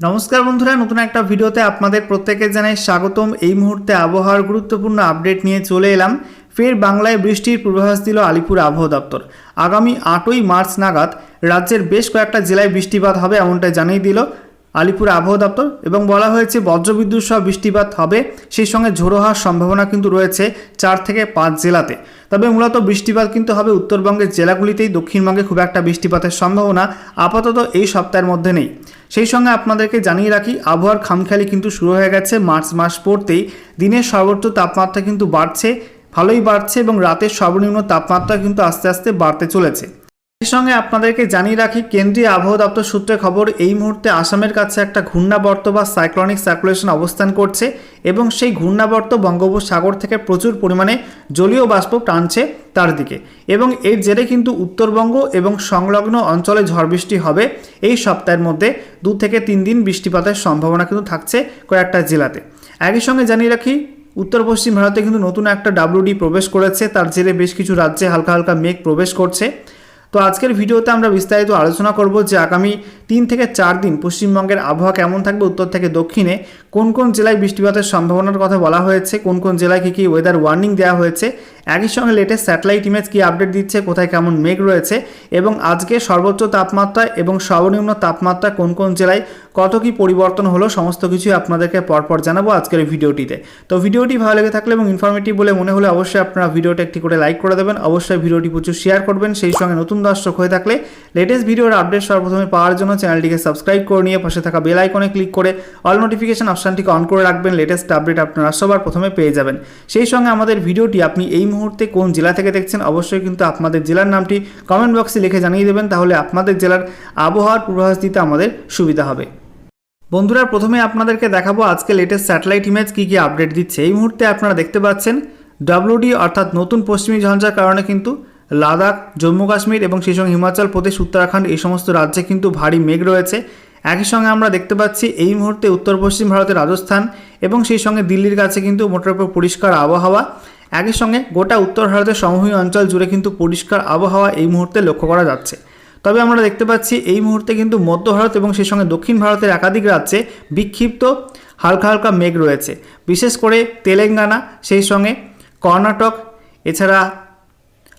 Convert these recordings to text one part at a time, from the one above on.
নমস্কার বন্ধুরা, নতুন একটা ভিডিওতে আপনাদের প্রত্যেকে জানাই স্বাগতম। এই মুহূর্তে আবহাওয়ার গুরুত্বপূর্ণ আপডেট নিয়ে চলে এলাম। ফের বাংলায় বৃষ্টির পূর্বাভাস দিল আলিপুর আবহাওয়া দপ্তর। আগামী আটই মার্চ নাগাদ রাজ্যের বেশ কয়েকটা জেলায় বৃষ্টিপাত হবে এমনটাই জানিয়ে দিল আলিপুর আবহাওয়া দপ্তর এবং বলা হয়েছে বজ্রবিদ্যুৎ সহ বৃষ্টিপাত হবে। সেই সঙ্গে ঝোড়ো হওয়ার সম্ভাবনা কিন্তু রয়েছে চার থেকে পাঁচ জেলাতে। তবে মূলত বৃষ্টিপাত কিন্তু হবে উত্তরবঙ্গের জেলাগুলিতেই, দক্ষিণবঙ্গে খুব একটা বৃষ্টিপাতের সম্ভাবনা আপাতত এই সপ্তাহের মধ্যে নেই। সেই সঙ্গে আপনাদেরকে জানিয়ে রাখি, আবহাওয়ার খামখেয়ালি কিন্তু শুরু হয়ে গেছে মার্চ মাস পড়তেই। দিনের সর্বোচ্চ তাপমাত্রা কিন্তু বাড়ছে, ভালোই বাড়ছে এবং রাতের সর্বনিম্ন তাপমাত্রা কিন্তু আস্তে আস্তে বাড়তে চলেছে। এর সঙ্গে আপনাদেরকে জানিয়ে রাখি, কেন্দ্রীয় আবহাওয়া দপ্তর সূত্রে খবর, এই মুহূর্তে আসামের কাছে একটা ঘূর্ণাবর্ত বা সাইক্লনিক সার্কুলেশন অবস্থান করছে এবং সেই ঘূর্ণাবর্ত বঙ্গোপসাগর থেকে প্রচুর পরিমাণে জলীয় বাষ্প টানছে তার দিকে এবং এর জেরে কিন্তু উত্তরবঙ্গ এবং সংলগ্ন অঞ্চলে ঝড় বৃষ্টি হবে। এই সপ্তাহের মধ্যে দু থেকে তিন দিন বৃষ্টিপাতের সম্ভাবনা কিন্তু থাকছে কয়েকটা জেলাতে। একই সঙ্গে জানিয়ে রাখি উত্তর পশ্চিম ভারতে কিন্তু নতুন একটা ডাব্লিউডি প্রবেশ করেছে। তার জেরে বেশ কিছু রাজ্যে হালকা হালকা মেঘ প্রবেশ করছে। তো আজকের ভিডিওতে আমরা বিস্তারিত আলোচনা করব যে আগামী তিন থেকে চার দিন পশ্চিমবঙ্গের আবহাওয়া কেমন থাকবে, উত্তর থেকে দক্ষিণে কোন কোন জেলায় বৃষ্টিপাতের সম্ভাবনার কথা বলা হয়েছে, কোন কোন জেলায় কী কী ওয়েদার ওয়ার্নিং দেওয়া হয়েছে একই সঙ্গে লেটেস্ট স্যাটেলাইট ইমেজ কী আপডেট দিচ্ছে, কোথায় কেমন মেঘ রয়েছে, এবং আজকে সর্বোচ্চ তাপমাত্রা এবং সর্বনিম্ন তাপমাত্রা কোন কোন জেলায় কত কী পরিবর্তন হলো, সমস্ত কিছুই আপনাদেরকে পরপর জানাব আজকের এই ভিডিওটিতে। তো ভিডিওটি ভালো লেগে থাকলে এবং ইনফরমেটিভ বলে মনে হলে অবশ্যই আপনারা ভিডিওটা একটি করে লাইক করে দেবেন। অবশ্যই ভিডিওটি প্রচুর শেয়ার করবেন। সেই সঙ্গে নতুন দর্শক হয়ে থাকলে লেটেস্ট ভিডিওর আপডেট সর্বপ্রথমে পাওয়ার জন্য চ্যানেলটিকে সাবস্ক্রাইব করে নিয়ে পাশে থাকা বেল আইকনে ক্লিক করে অল নোটিফিকেশন অপশানটিকে অন করে রাখবেন। লেটেস্ট আপডেট আপনারা সবার প্রথমে পেয়ে যাবেন। সেই সঙ্গে আমাদের ভিডিওটি আপনি এই মুহূর্তে কোন জেলা থেকে দেখছেন, অবশ্যই কিন্তু আপনাদের জেলার নামটি কমেন্ট বক্সে লিখে জানিয়ে দেবেন, তাহলে আপনাদের জেলার আবহাওয়ার পূর্বাভাস দিতে আমাদের সুবিধা হবে। বন্ধুরা, প্রথমে আপনাদেরকে দেখাবো আজকে লেটেস্ট স্যাটেলাইট ইমেজ কী কী আপডেট দিচ্ছে। এই মুহূর্তে আপনারা দেখতে পাচ্ছেন ডাব্লিউডি অর্থাৎ নতুন পশ্চিমী ঝঞ্ঝার কারণে কিন্তু লাদাখ, জম্মু কাশ্মীর এবং সেই সঙ্গে হিমাচল প্রদেশ, উত্তরাখণ্ড এই সমস্ত রাজ্যে কিন্তু ভারী মেঘ রয়েছে। একই সঙ্গে আমরা দেখতে পাচ্ছি এই মুহূর্তে উত্তর পশ্চিম ভারতের রাজস্থান এবং সেই সঙ্গে দিল্লির কাছে কিন্তু মোটের উপর পরিষ্কার আবহাওয়া। একই সঙ্গে গোটা উত্তর ভারতের সমভূমি অঞ্চল জুড়ে কিন্তু পরিষ্কার আবহাওয়া এই মুহূর্তে লক্ষ্য করা যাচ্ছে। তবে আমরা দেখতে পাচ্ছি এই মুহূর্তে কিন্তু মধ্য ভারত এবং সেই সঙ্গে দক্ষিণ ভারতের একাধিক রাজ্যে বিক্ষিপ্ত হালকা হালকা মেঘ রয়েছে। বিশেষ করে তেলেঙ্গানা, সেই সঙ্গে কর্ণাটক, এছাড়া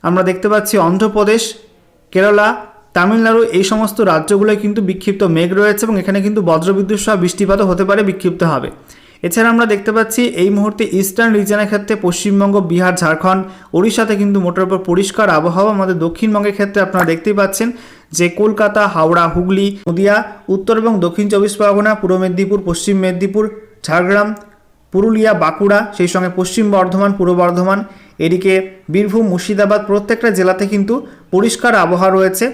আমরা দেখতে পাচ্ছি অন্ধ্রপ্রদেশ, কেরালা, তামিলনাড়ু, এই সমস্ত রাজ্যগুলোয় কিন্তু বিক্ষিপ্ত মেঘ রয়েছে এবং এখানে কিন্তু বজ্রবিদ্যুৎ সহ বৃষ্টিপাতও হতে পারে, বিক্ষিপ্ত হবে। এছাড়া আমরা দেখতে পাচ্ছি এই মুহূর্তে ইস্টার্ন রিজনের ক্ষেত্রে পশ্চিমবঙ্গ, বিহার, ঝাড়খণ্ড, ওড়িশাতে কিন্তু মোটের উপর পরিষ্কার আবহাওয়া। আমাদের দক্ষিণবঙ্গের ক্ষেত্রে আপনারা দেখতেই পাচ্ছেন যে কলকাতা, হাওড়া, হুগলি, নদিয়া, উত্তর এবং দক্ষিণ চব্বিশ পরগনা, পূর্ব মেদিনীপুর, পশ্চিম মেদিনীপুর, ঝাড়গ্রাম, পুরুলিয়া, বাঁকুড়া, সেই সঙ্গে পশ্চিম বর্ধমান, পূর্ব বর্ধমান, এদিকে বীরভূম, মুর্শিদাবাদ প্রত্যেকটা জেলাতে কিন্তু পরিষ্কার আবহাওয়া রয়েছে।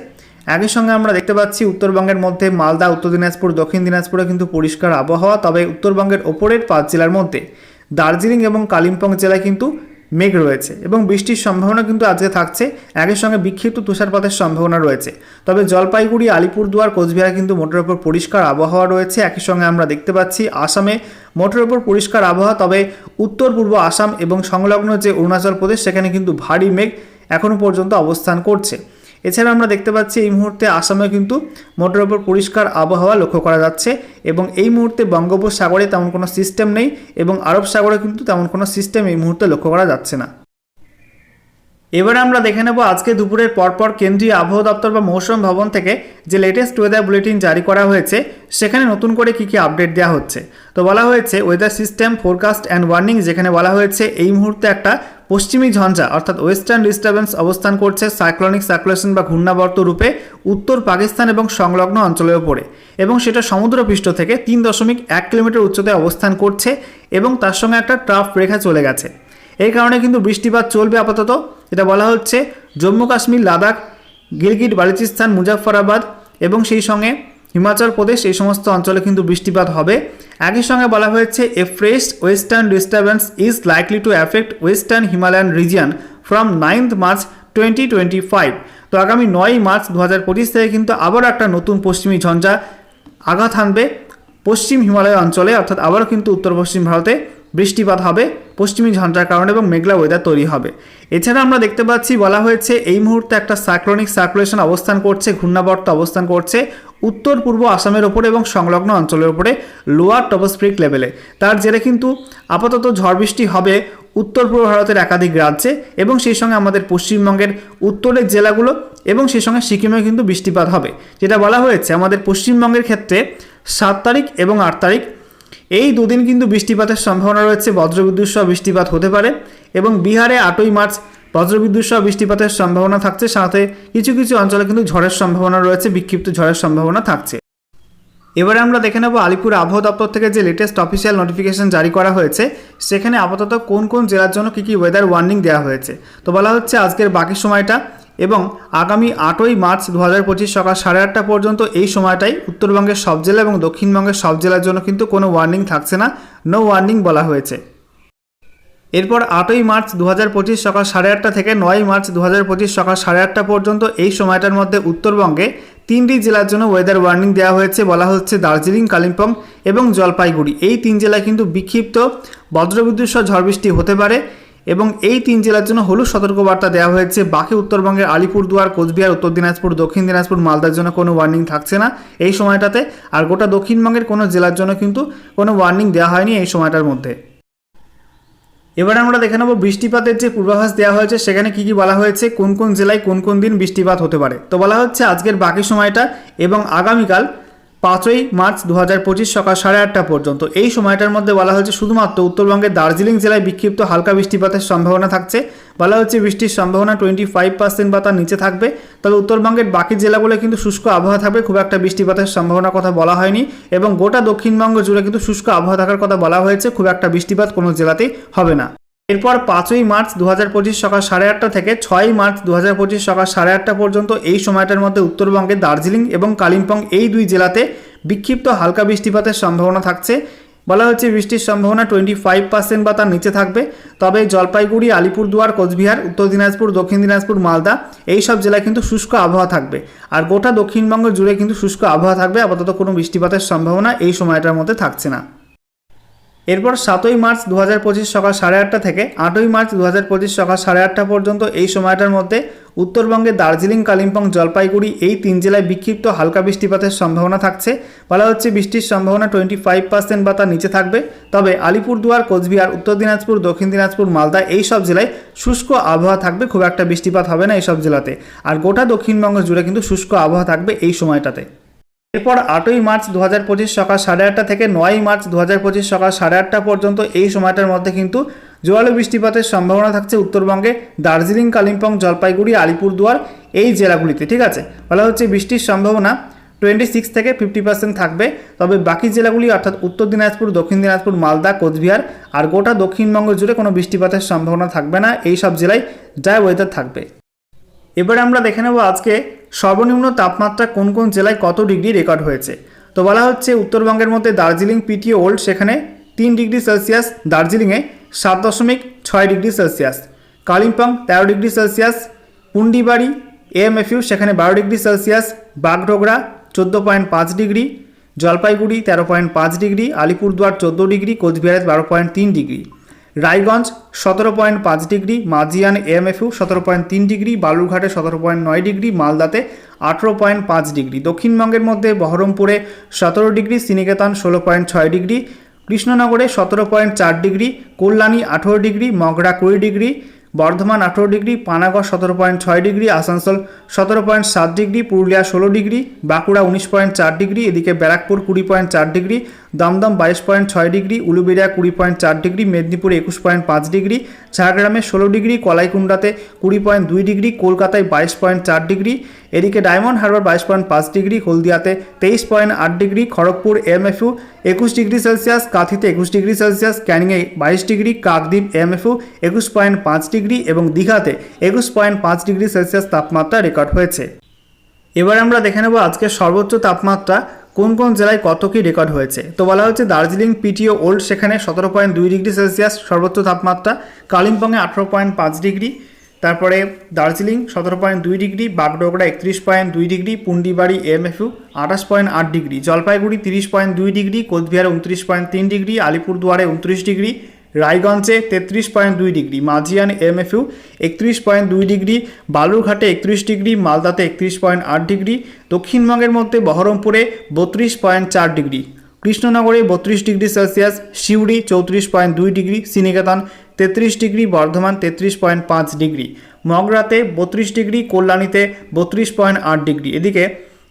একই সঙ্গে আমরা দেখতে পাচ্ছি উত্তরবঙ্গের মধ্যে মালদা, উত্তর দিনাজপুর, দক্ষিণ দিনাজপুরে কিন্তু পরিষ্কার আবহাওয়া, তবে উত্তরবঙ্গের ওপরের পাঁচ জেলার মধ্যে দার্জিলিং এবং কালিম্পং জেলায় কিন্তু মেঘ রয়েছে এবং বৃষ্টির সম্ভাবনা কিন্তু আজকে থাকছে। একই সঙ্গে বিক্ষিপ্ত তুষারপাতের সম্ভাবনা রয়েছে। তবে জলপাইগুড়ি, আলিপুরদুয়ার, কোচবিহারে কিন্তু মোটের ওপর পরিষ্কার আবহাওয়া রয়েছে। একই সঙ্গে আমরা দেখতে পাচ্ছি আসামে মোটের ওপর পরিষ্কার আবহাওয়া, তবে উত্তর, পূর্ব আসাম এবং সংলগ্ন যে অরুণাচল প্রদেশ, সেখানে কিন্তু ভারী মেঘ এখনও পর্যন্ত অবস্থান করছে। এছাড়া আমরা দেখতে পাচ্ছি এই মুহূর্তে আসামে কিন্তু মোটের ওপর পরিষ্কার আবহাওয়া লক্ষ্য করা যাচ্ছে এবং এই মুহূর্তে বঙ্গোপসাগরে তেমন কোনো সিস্টেম নেই এবং আরব সাগরে কিন্তু তেমন কোনো সিস্টেম এই মুহূর্তে লক্ষ্য করা যাচ্ছে না। এবারে আমরা দেখে নেব আজকে দুপুরের পরপর কেন্দ্রীয় আবহাওয়া দপ্তর বা মৌসুম ভবন থেকে যে লেটেস্ট ওয়েদার বুলেটিন জারি করা হয়েছে, সেখানে নতুন করে কী কী আপডেট দেওয়া হচ্ছে। তো বলা হয়েছে weather system forecast and warning যেখানে বলা হয়েছে, এই মুহূর্তে একটা পশ্চিমী ঝঞ্ঝা অর্থাৎ ওয়েস্টার্ন ডিস্টারবেন্স অবস্থান করছে সাইক্লনিক সার্কুলেশন বা ঘূর্ণাবর্ত রূপে উত্তর পাকিস্তান এবং সংলগ্ন অঞ্চলের ওপরে এবং সেটা সমুদ্রপৃষ্ঠ থেকে তিন দশমিক এক কিলোমিটার উচ্চতায় অবস্থান করছে এবং তার সঙ্গে একটা ট্রাফ রেখা চলে গেছে। কারণে কিন্তু বৃষ্টিপাত চলবে আপাতত। এটা বলা হচ্ছে জম্মু কাশ্মীর, লাদাখ, গিলগিট, বালুচিস্তান, মুজাফফরাবাদ এবং সেই সঙ্গে হিমাচল প্রদেশ এই সমস্ত অঞ্চলে কিন্তু বৃষ্টিপাত হবে। একই সঙ্গে বলা হয়েছে a fresh western disturbance is likely to affect western Himalayan region from ninth March twenty twenty five তো আগামী নয় মার্চ দু হাজার পঁচিশ থেকে কিন্তু আবারও একটা নতুন পশ্চিমী ঝঞ্ঝা আঘাত হানবে পশ্চিম হিমালয় অঞ্চলে, অর্থাৎ আবারও কিন্তু উত্তর পশ্চিম ভারতে বৃষ্টিপাত হবে। পশ্চিমী ঝঞ্ঝার কারণে এবং মেঘলা ওয়েদার তৈরি হবে। এছাড়া আমরা দেখতে পাচ্ছি, বলা হয়েছে এই মুহূর্তে একটা সাইক্লোনিক সার্কুলেশন অবস্থান করছে, ঘূর্ণাবর্ত অবস্থান করছে উত্তর, পূর্ব আসামের ওপরে এবং সংলগ্ন অঞ্চলের ওপরে লোয়ার টপোস্ফিরিক লেভেলে তার জেরে কিন্তু আপাতত ঝড় বৃষ্টি হবে উত্তর, পূর্ব ভারতের একাধিক রাজ্যে এবং সেই সঙ্গে আমাদের পশ্চিমবঙ্গের উত্তরের জেলাগুলো এবং সেই সঙ্গে সিকিমেও কিন্তু বৃষ্টিপাত হবে। যেটা বলা হয়েছে, আমাদের পশ্চিমবঙ্গের ক্ষেত্রে সাত তারিখ এবং আট তারিখ এই দুদিন কিন্তু বৃষ্টিপাতের সম্ভাবনা রয়েছে, বজ্রবিদ্যুৎ সহ বৃষ্টিপাত হতে পারে এবং বিহারে আটই মার্চ বজ্রবিদ্যুৎ সহ বৃষ্টিপাতের সম্ভাবনা থাকছে, সাথে কিছু কিছু অঞ্চলে কিন্তু ঝড়ের সম্ভাবনা রয়েছে, বিক্ষিপ্ত ঝড়ের সম্ভাবনা থাকছে। এবারে আমরা দেখে নেব আলিপুর আবহাওয়া দপ্তর থেকে যে লেটেস্ট অফিসিয়াল নোটিফিকেশন জারি করা হয়েছে, সেখানে আপাতত কোন কোন জেলার জন্য কী কী ওয়েদার ওয়ার্নিং দেওয়া হয়েছে। তো বলা হচ্ছে আজকের বাকি সময়টা এবং আগামী আটই মার্চ দু হাজার পঁচিশ সকাল সাড়ে আটটা পর্যন্ত এই সময়টাই উত্তরবঙ্গের সব জেলা এবং দক্ষিণবঙ্গের সব জেলার জন্য কিন্তু কোনো ওয়ার্নিং থাকছে না নো ওয়ার্নিং বলা হয়েছে। এরপর আটই মার্চ দু হাজার পঁচিশ সকাল সাড়ে আটটা থেকে নয় মার্চ দু হাজার পঁচিশ সকাল সাড়ে আটটা পর্যন্ত এই সময়টার মধ্যে উত্তরবঙ্গে তিনটি জেলার জন্য ওয়েদার ওয়ার্নিং দেওয়া হয়েছে বলা হচ্ছে দার্জিলিং, কালিম্পং এবং জলপাইগুড়ি। এই তিন জেলায় কিন্তু বিক্ষিপ্ত বজ্রবিদ্যুৎ সহ ঝড় বৃষ্টি হতে পারে। এবং এই তিন জেলার জন্য হলুদ সতর্কবার্তা দেওয়া হয়েছে। বাকি উত্তরবঙ্গের আলিপুরদুয়ার, কোচবিহার, উত্তর দিনাজপুর, দক্ষিণ দিনাজপুর, মালদার জন্য কোনো ওয়ার্নিং থাকছে না এই সময়টাতে। আর গোটা দক্ষিণবঙ্গের কোনো জেলার জন্য কিন্তু কোনো ওয়ার্নিং দেওয়া হয়নি এই সময়টার মধ্যে। এবার আমরা দেখে নেব বৃষ্টিপাতের যে পূর্বাভাস দেওয়া হয়েছে, সেখানে কি কি বলা হয়েছে, কোন কোন জেলায় কোন কোন দিন বৃষ্টিপাত হতে পারে। তো বলা হচ্ছে আজকের বাকি সময়টা এবং আগামীকাল পাঁচই মার্চ দু হাজার পঁচিশ সকাল সাড়ে আটটা পর্যন্ত। এই সময়টার মধ্যে বলা হয়েছে শুধুমাত্র উত্তরবঙ্গের দার্জিলিং জেলায় বিক্ষিপ্ত হালকা বৃষ্টিপাতের সম্ভাবনা থাকছে। বলা হচ্ছে বৃষ্টির সম্ভাবনা টোয়েন্টি ফাইভ পার্সেন্ট বা তার নিচে থাকবে। তবে উত্তরবঙ্গের বাকি জেলাগুলো কিন্তু শুষ্ক আবহাওয়া থাকবে, খুব একটা বৃষ্টিপাতের সম্ভাবনার কথা বলা হয়নি। এবং গোটা দক্ষিণবঙ্গ জুড়ে কিন্তু শুষ্ক আবহাওয়া থাকার কথা বলা হয়েছে, খুব একটা বৃষ্টিপাত কোনো জেলাতেই হবে না। এরপর পাঁচই মার্চ দু হাজার পঁচিশ সকাল সাড়ে আটটা থেকে ছয়ই মার্চ দু হাজার পঁচিশ সকাল সাড়ে আটটা পর্যন্ত এই সময়টার মধ্যে উত্তরবঙ্গে দার্জিলিং এবং কালিম্পং এই দুই জেলাতে বিক্ষিপ্ত হালকা বৃষ্টিপাতের সম্ভাবনা থাকছে। বলা হচ্ছে বৃষ্টির সম্ভাবনা টোয়েন্টি ফাইভ পার্সেন্ট বা তার নিচে থাকবে। তবে জলপাইগুড়ি, আলিপুরদুয়ার, কোচবিহার, উত্তর দিনাজপুর, দক্ষিণ দিনাজপুর, মালদা এই সব জেলায় কিন্তু শুষ্ক আবহাওয়া থাকবে। আর গোটা দক্ষিণবঙ্গ জুড়ে কিন্তু শুষ্ক আবহাওয়া থাকবে। আপাতত কোনো বৃষ্টিপাতের সম্ভাবনা এই সময়টার মধ্যে থাকছে না। এরপর সাতই মার্চ দু হাজার পঁচিশ সকাল সাড়ে আটটা থেকে আটই মার্চ দু হাজার পঁচিশ সকাল সাড়ে আটটা পর্যন্ত এই সময়টার মধ্যে উত্তরবঙ্গে দার্জিলিং, কালিম্পং, জলপাইগুড়ি এই তিন জেলায় বিক্ষিপ্ত হালকা বৃষ্টিপাতের সম্ভাবনা থাকছে। বলা হচ্ছে বৃষ্টির সম্ভাবনা টোয়েন্টি ফাইভ পার্সেন্ট বা তার নিচে থাকবে। তবে আলিপুরদুয়ার, কোচবিহার, উত্তর দিনাজপুর, দক্ষিণ দিনাজপুর, মালদা এই সব জেলায় শুষ্ক আবহাওয়া থাকবে, খুব একটা বৃষ্টিপাত হবে না এই সব জেলাতে। আর গোটা দক্ষিণবঙ্গ জুড়ে কিন্তু শুষ্ক আবহাওয়া থাকবে এই সময়টাতে। এরপর আটই মার্চ দু হাজার পঁচিশ সকাল সাড়ে আটটা থেকে নয়ই মার্চ দু হাজার পঁচিশ সকাল সাড়ে আটটা পর্যন্ত এই সময়টার মধ্যে কিন্তু জোয়ালো বৃষ্টিপাতের সম্ভাবনা থাকছে উত্তরবঙ্গে দার্জিলিং, কালিম্পং, জলপাইগুড়ি, আলিপুরদুয়ার এই জেলাগুলিতে, ঠিক আছে? বলা হচ্ছে বৃষ্টির সম্ভাবনা টোয়েন্টি সিক্স থেকে ফিফটি পার্সেন্ট থাকবে। তবে বাকি জেলাগুলি অর্থাৎ উত্তর দিনাজপুর, দক্ষিণ দিনাজপুর, মালদা, কোচবিহার আর গোটা দক্ষিণবঙ্গ জুড়ে কোনো বৃষ্টিপাতের সম্ভাবনা থাকবে না। এই সব জেলায় ড্রাই ওয়েদার থাকবে। এবারে আমরা দেখে নেব আজকে সর্বনিম্ন তাপমাত্রা কোন কোন জেলায় কত ডিগ্রি রেকর্ড হয়েছে। তো বলা হচ্ছে উত্তরবঙ্গের মধ্যে দার্জিলিং পিটিও ওল্ড, সেখানে তিন ডিগ্রি সেলসিয়াস, দার্জিলিংয়ে সাত দশমিক ছয় ডিগ্রি সেলসিয়াস। কালিম্পং তেরো ডিগ্রি সেলসিয়াস, পুন্ডিবাড়ি, এএমএফইউ, সেখানে বারো ডিগ্রি সেলসিয়াস, বাগডোগরা চোদ্দ পয়েন্ট পাঁচ ডিগ্রি, জলপাইগুড়ি তেরো পয়েন্ট পাঁচ ডিগ্রি, আলিপুরদুয়ার চোদ্দ ডিগ্রি, কোচবিহারে বারো পয়েন্ট তিন ডিগ্রি। রায়গঞ্জ সতেরো পয়েন্ট পাঁচ ডিগ্রি মাজিয়ান এএমএফইউ সতেরো পয়েন্ট তিন ডিগ্রি, বালুরঘাটে সতেরো পয়েন্ট নয় ডিগ্রি, মালদাতে আঠেরো পয়েন্ট পাঁচ ডিগ্রি। দক্ষিণবঙ্গের মধ্যে বহরমপুরে সতেরো ডিগ্রি, সিনিকেতন ষোলো পয়েন্ট ছয় ডিগ্রি, কৃষ্ণনগরে সতেরো পয়েন্ট চার ডিগ্রি, কল্যাণী আঠেরো ডিগ্রি, মগরা কুড়ি ডিগ্রি বর্ধমান আঠেরো ডিগ্রি, পানাগড় সতেরো পয়েন্ট ছয় ডিগ্রি, আসানসোল সতেরো পয়েন্ট সাত ডিগ্রি, পুরুলিয়া ষোলো ডিগ্রি, বাঁকুড়া উনিশ পয়েন্ট চার ডিগ্রি, এদিকে ব্যারাকপুর কুড়ি পয়েন্ট চার ডিগ্রি, দমদম বাইশ পয়েন্ট ছয় ডিগ্রি, উলুবেড়িয়া কুড়ি পয়েন্ট চার ডিগ্রি, মেদিনীপুরে একুশ পয়েন্ট পাঁচ ডিগ্রি, ঝাড়গ্রামে ষোলো ডিগ্রি কলাইকুণ্ডাতে কুড়ি পয়েন্ট দুই ডিগ্রি, কলকাতায় বাইশ পয়েন্ট চার ডিগ্রি, এদিকে ডায়মন্ড হারবার বাইশ পয়েন্ট পাঁচ ডিগ্রি, হলদিয়াতে তেইশ পয়েন্ট আট ডিগ্রি, খড়গপুর এমএফইউ একুশ ডিগ্রি সেলসিয়াস, কাঁথিতে একুশ ডিগ্রি সেলসিয়াস, ক্যানিংয়ে বাইশ ডিগ্রি, কাকদ্বীপ এম এমএফইউ একুশ পয়েন্ট পাঁচ ডিগ্রি এবং দীঘাতে একুশ পয়েন্ট পাঁচ ডিগ্রি সেলসিয়াস তাপমাত্রা রেকর্ড হয়েছে। এবার আমরা দেখে নেব আজকে সর্বোচ্চ তাপমাত্রা কোন কোন জেলায় কত কী রেকর্ড হয়েছে। তো বলা হচ্ছে দার্জিলিং পিটিও ওল্ড সেখানে সতেরো পয়েন্ট দুই ডিগ্রি সেলসিয়াস সর্বোচ্চ তাপমাত্রা, কালিম্পংয়ে আঠেরো পয়েন্ট পাঁচ ডিগ্রি, তারপরে দার্জিলিং সতেরো পয়েন্ট দুই ডিগ্রি, বাগডোগরা একত্রিশ পয়েন্ট দুই ডিগ্রি, পুন্ডিবাড়ি, এমএফইউ আঠাশ পয়েন্ট আট ডিগ্রি, জলপাইগুড়ি তিরিশ পয়েন্ট দুই ডিগ্রি, কোচবিহারে উনত্রিশ পয়েন্ট তিন ডিগ্রি, আলিপুরদুয়ারে উনত্রিশ ডিগ্রি রায়গঞ্জে তেত্রিশ পয়েন্ট দুই ডিগ্রি, মাঝিয়ান এমএফইউ একত্রিশ পয়েন্ট দুই ডিগ্রি, বালুরঘাটে একত্রিশ ডিগ্রি, মালদাতে একত্রিশ পয়েন্ট আট ডিগ্রি, দক্ষিণবঙ্গের মধ্যে বহরমপুরে বত্রিশ পয়েন্ট চার ডিগ্রি, কৃষ্ণনগরে বত্রিশ ডিগ্রি সেলসিয়াস, সিউড়ি চৌত্রিশ পয়েন্ট দুই ডিগ্রি শ্রীনিকেতন তেত্রিশ ডিগ্রি, বর্ধমান তেত্রিশ পয়েন্ট পাঁচ ডিগ্রি, মগরাতে বত্রিশ ডিগ্রি, কল্যাণীতে বত্রিশ পয়েন্ট আট ডিগ্রি। এদিকে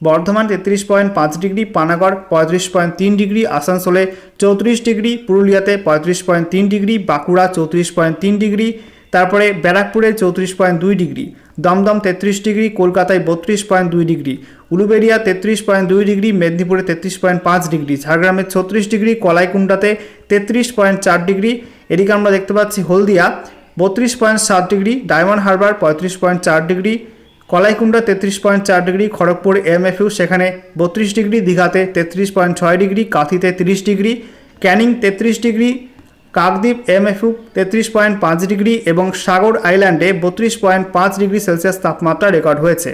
বর্ধমান তেত্রিশ পয়েন্ট পাঁচ ডিগ্রি, পানাগড় পঁয়ত্রিশ পয়েন্ট তিন ডিগ্রি, আসানসোলে চৌত্রিশ ডিগ্রি, পুরুলিয়াতে পঁয়ত্রিশ পয়েন্ট তিন ডিগ্রি, বাঁকুড়া চৌত্রিশ পয়েন্ট তিন ডিগ্রি, তারপরে ব্যারাকপুরে চৌত্রিশ পয়েন্ট দুই ডিগ্রি, দমদম তেত্রিশ ডিগ্রি, কলকাতায় বত্রিশ পয়েন্ট দুই ডিগ্রি উলুবেড়িয়া তেত্রিশ পয়েন্ট দুই ডিগ্রি, মেদিনীপুরে তেত্রিশ পয়েন্ট পাঁচ ডিগ্রি, ঝাড়গ্রামে ছত্রিশ ডিগ্রি কলাইকুণ্ডাতে তেত্রিশ পয়েন্ট চার ডিগ্রি, এদিকে আমরা দেখতে পাচ্ছি হলদিয়া বত্রিশ পয়েন্ট সাত ডিগ্রি, ডায়মন্ড হারবার পঁয়ত্রিশ পয়েন্ট চার ডিগ্রি কলাইকুণ্ডা তেত্রিশ পয়েন্ট চার ডিগ্রি, খড়গপুর এমএফইউ সেখানে বত্রিশ ডিগ্রি, দীঘাতে তেত্রিশ পয়েন্ট ছয় ডিগ্রি, কাঁথিতে তিরিশ ডিগ্রি, ক্যানিং তেত্রিশ ডিগ্রি, কাকদ্বীপ এমএফইউ তেত্রিশ পয়েন্ট পাঁচ ডিগ্রি এবং সাগর আইল্যান্ডে বত্রিশ পয়েন্ট পাঁচ ডিগ্রি সেলসিয়াস তাপমাত্রা রেকর্ড হয়েছে।